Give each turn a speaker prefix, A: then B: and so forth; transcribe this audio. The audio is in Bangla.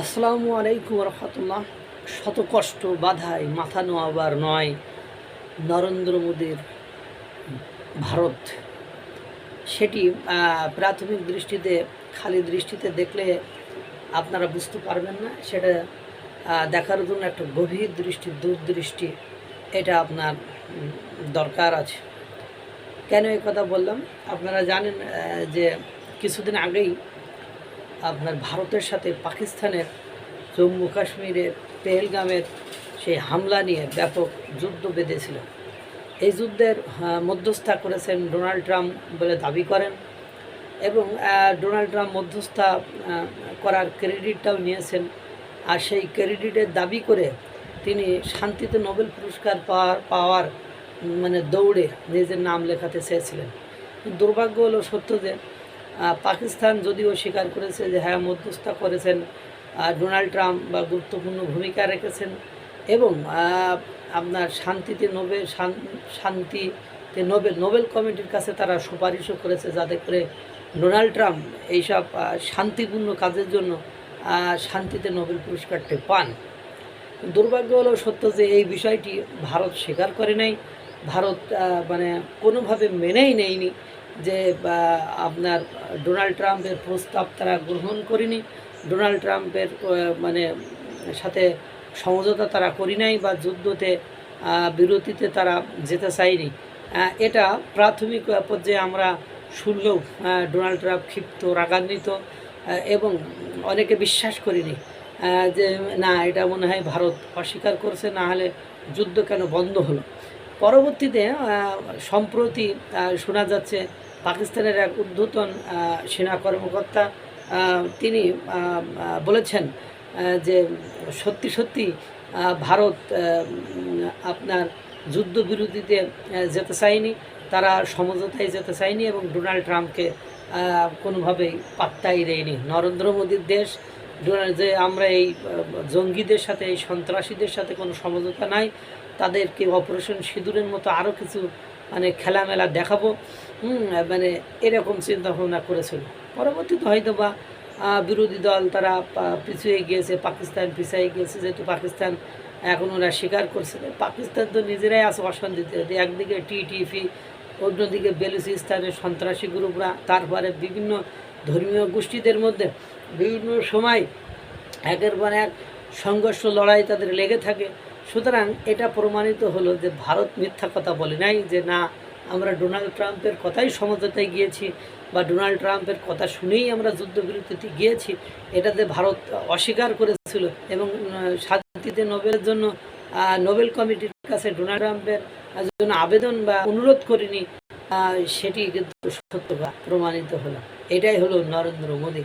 A: আসসালামু আলাইকুম রহমতুল্লাহ। শত কষ্ট বাধায় মাথা নোয়াবার নয়। নরেন্দ্র মোদীর ভারত। সেটি প্রাথমিক দৃষ্টিতে, খালি দৃষ্টিতে দেখলে আপনারা বুঝতে পারবেন না। সেটা দেখার জন্য একটা গভীর দৃষ্টি, দূরদৃষ্টি, এটা আপনার দরকার আছে। কেন এই কথা বললাম? আপনারা জানেন যে কিছুদিন আগেই আপনার ভারতের সাথে পাকিস্তানের জম্মু কাশ্মীরের পেহেলগামের সেই হামলা নিয়ে ব্যাপক যুদ্ধ বেঁধেছিল। এই যুদ্ধের মধ্যস্থা করেছেন ডোনাল্ড ট্রাম্প বলে দাবি করেন এবং ডোনাল্ড ট্রাম্প মধ্যস্থা করার ক্রেডিটটাও নিয়েছেন। আর সেই ক্রেডিটের দাবি করে তিনি শান্তিতে নোবেল পুরস্কার পাওয়ার পাওয়ার মানে দৌড়ে নিজের নাম লেখাতে চেয়েছিলেন। দুর্ভাগ্য হলো সত্য যে পাকিস্তান যদিও স্বীকার করেছে যে হ্যাঁ মধ্যস্থতা করেছেন ডোনাল্ড ট্রাম্প বা গুরুত্বপূর্ণ ভূমিকা রেখেছেন এবং আপনার শান্তিতে নোবেল, শান- শান্তিতে নোবেল নোবেল কমিটির কাছে তারা সুপারিশও করেছে যাতে করে ডোনাল্ড ট্রাম্প এইসব শান্তিপূর্ণ কাজের জন্য শান্তিতে নোবেল পুরস্কারটি পান। দুর্ভাগ্য হলো সত্য যে এই বিষয়টি ভারত স্বীকার করে নাই। ভারত মানে কোনোভাবে মেনেই নেয়নি। যে আপনার ডোনাল্ড ট্রাম্পের প্রস্তাব তারা গ্রহণ করেনি। ডোনাল্ড ট্রাম্পের মানে সাথে সমঝোতা তারা করি নাই বা যুদ্ধতে বিরতিতে তারা যেতে চায়নি। এটা প্রাথমিক পর্যায়ে আমরা শুনলেও ডোনাল্ড ট্রাম্প ক্ষিপ্ত, রাগান্বিত এবং অনেকে বিশ্বাস করিনি যে, না, এটা মনে হয় ভারত অস্বীকার করছে, না হলে যুদ্ধ কেন বন্ধ হলো। পরবর্তীতে সম্প্রতি শোনা যাচ্ছে পাকিস্তানের এক ঊর্ধ্বতন সেনা কর্মকর্তা তিনি বলেছেন যে সত্যি সত্যি ভারত আপনার যুদ্ধবিরতিতে যেতে চায়নি, তারা সমঝোতায় যেতে চায়নি এবং ডোনাল্ড ট্রাম্পকে কোনোভাবেই পাত্তাই দেয়নি। নরেন্দ্র মোদীর দেশ যে আমরা এই জঙ্গিদের সাথে, এই সন্ত্রাসীদের সাথে কোনো সমঝোতা নাই, তাদেরকে অপারেশন সিঁদুরের মতো আরও কিছু মানে খেলামেলা দেখাবো। মানে এরকম চিন্তা ভাবনা করেছিল। পরবর্তীতে হয়তো বা বিরোধী দল তারা পিছিয়ে গিয়েছে, পাকিস্তান পিছিয়ে গিয়েছে, যেহেতু পাকিস্তান এখন ওরা স্বীকার করছে পাকিস্তান তো নিজেরাই আছে অশান্তিতে। একদিকে টিটিপি, অন্যদিকে বেলুচিস্তানের সন্ত্রাসী গ্রুপরা, তারপরে বিভিন্ন ধর্মীয় গোষ্ঠীদের মধ্যে। বিভিন্ন সময় একের পর এক সংঘর্ষ, লড়াই তাদের লেগে থাকে। সুতরাং এটা প্রমাণিত হলো যে ভারত মিথ্যা কথা বলে নাই যে না, আমরা ডোনাল্ড ট্রাম্পের কথাই সমঝোতায় গিয়েছি বা ডোনাল্ড ট্রাম্পের কথা শুনেই আমরা যুদ্ধবিরতিতে গিয়েছি। এটাতে ভারত অস্বীকার করেছিল এবং শান্তিতে নোবেলের জন্য নোবেল কমিটির কাছে ডোনাল্ড ট্রাম্পের জন্য আবেদন বা অনুরোধ করিনি সেটি কিন্তু সত্য প্রমাণিত হলো। এটাই হলো নরেন্দ্র মোদী।